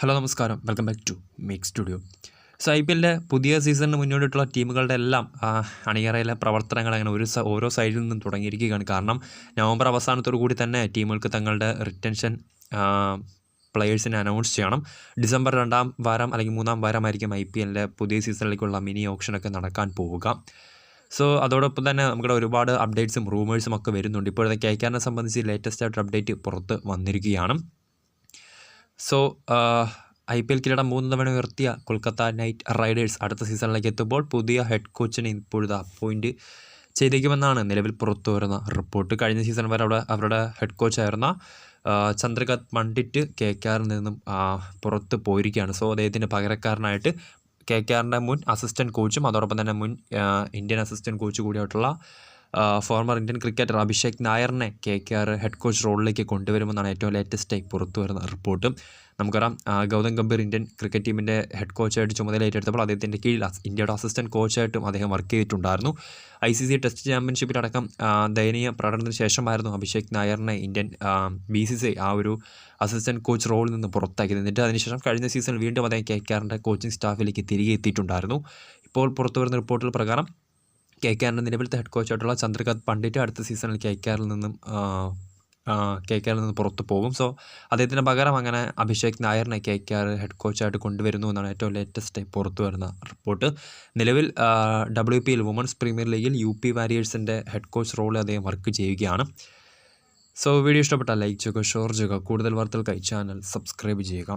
Hello നമസ്കാരം. Welcome back to make studio so I P എല്ലിന്റെ പുതിയ സീസണിന് മുന്നോട്ടുള്ള ടീമുകളുടെ എല്ലാം അണിയറയിലെ പ്രവർത്തനങ്ങൾ അങ്ങനെ ഒരു ഓരോ സൈഡിൽ നിന്നും തുടങ്ങിയിരിക്കുകയാണ്. കാരണം നവംബർ അവസാനത്തോടു കൂടി തന്നെ ടീമുകൾക്ക് തങ്ങളുടെ റിട്ടൻഷൻ പ്ലെയേഴ്സിനെ അനൗൺസ് ചെയ്യണം. ഡിസംബർ രണ്ടാം വാരം അല്ലെങ്കിൽ മൂന്നാം വാരമായിരിക്കും ഐ പി എല്ലിന്റെ പുതിയ സീസണിലേക്കുള്ള മിനി ഓപ്ഷനൊക്കെ നടക്കാൻ പോവുക. സോ അതോടൊപ്പം തന്നെ നമ്മുടെ ഒരുപാട് അപ്ഡേറ്റ്സും റൂമേഴ്സും ഒക്കെ വരുന്നുണ്ട്. ഇപ്പോഴത്തെ കേക്കാറിനെ സംബന്ധിച്ച് ലേറ്റസ്റ്റ് ആയിട്ട് അപ്ഡേറ്റ് പുറത്ത് വന്നിരിക്കുകയാണ്. സോ ഐ പി എൽ കിരീടം മൂന്ന് തവണ ഉയർത്തിയ കൊൽക്കത്ത നൈറ്റ് റൈഡേഴ്സ് അടുത്ത സീസണിലേക്ക് എത്തുമ്പോൾ പുതിയ ഹെഡ് കോച്ചിനെ ഇപ്പോഴത്തെ അപ്പോയിന്റ് ചെയ്തേക്കുമെന്നാണ് നിലവിൽ പുറത്തു വരുന്ന റിപ്പോർട്ട് കഴിഞ്ഞ സീസൺ വരെ അവിടെ അവരുടെ ഹെഡ് കോച്ചായിരുന്ന ചന്ദ്രകാന്ത് പണ്ഡിറ്റ് കെ ആറിൽ നിന്നും പുറത്ത് പോയിരിക്കുകയാണ്. സോ അദ്ദേഹത്തിന്റെ പകരക്കാരനായിട്ട് കെ കെ ആറിന്റെ മുൻ അസിസ്റ്റന്റ് കോച്ചും അതോടൊപ്പം തന്നെ മുൻ ഇന്ത്യൻ അസിസ്റ്റന്റ് കോച്ച് കൂടിയായിട്ടുള്ള former Indian cricketer Abhishek നായറിനെ K K R head coach റോളിലേക്ക് കൊണ്ടുവരുമെന്നാണ് ഏറ്റവും ലേറ്റസ്റ്റായി പുറത്തു വരുന്ന റിപ്പോർട്ട്. നമുക്കറിയാം ഗൗതം ഗംഭീർ ഇന്ത്യൻ ക്രിക്കറ്റ് ടീമിന്റെ ഹെഡ് കോച്ചായിട്ട് ചുമതല ഏറ്റെടുത്തപ്പോൾ അദ്ദേഹത്തിന്റെ കീഴിൽ ഇന്ത്യയുടെ അസിസ്റ്റന്റ് കോച്ചായിട്ടും അദ്ദേഹം വർക്ക് ചെയ്തിട്ടുണ്ടായിരുന്നു. ഐ സി സി ടെസ്റ്റ് ചാമ്പ്യൻഷിപ്പിലടക്കം ദയനീയ പ്രകടനത്തിന് ശേഷമായിരുന്നു അഭിഷേക് നായറിനെ ഇന്ത്യൻ ബി സി സി ആ ഒരു അസിസ്റ്റന്റ് കോച്ച് റോളിൽ നിന്ന് പുറത്താക്കിയത് എന്നിട്ട് അതിനുശേഷം കഴിഞ്ഞ സീസണിൽ വീണ്ടും അദ്ദേഹം കെ കെ ആറിന്റെ കോച്ചിങ് സ്റ്റാഫിലേക്ക് തിരികെ എത്തിയിട്ടുണ്ടായിരുന്നു. ഇപ്പോൾ പുറത്തുവരുന്ന റിപ്പോർട്ടുകൾ പ്രകാരം കെ കെ ആറിന്റെ നിലവിലത്തെ ഹെഡ് കോച്ചായിട്ടുള്ള ചന്ദ്രകാന്ത് പണ്ഡിറ്റ് അടുത്ത സീസണിൽ കെ കെ ആറിൽ നിന്നും കെ കെ ആറിൽ നിന്ന് പുറത്തു പോകും. സോ അദ്ദേഹത്തിന് പകരം അങ്ങനെ അഭിഷേക് നായറിനെ കെ കെ ആർ ഹെഡ് കോച്ചായിട്ട് കൊണ്ടുവരുന്നു എന്നാണ് ഏറ്റവും ലേറ്റസ്റ്റ് പുറത്തു വരുന്ന റിപ്പോർട്ട് നിലവിൽ W P L women's premier ലീഗിൽ യു പി വാരിയേഴ്സിന്റെ ഹെഡ് കോച്ച് റോളിൽ അദ്ദേഹം വർക്ക് ചെയ്യുകയാണ്. സോ വീഡിയോ ഇഷ്ടപ്പെട്ടാൽ ലൈക്ക് ചെയ്യുക ഷെയർ ചെയ്യുക കൂടുതൽ വാർത്തകൾക്കായി ചാനൽ സബ്സ്ക്രൈബ് ചെയ്യുക.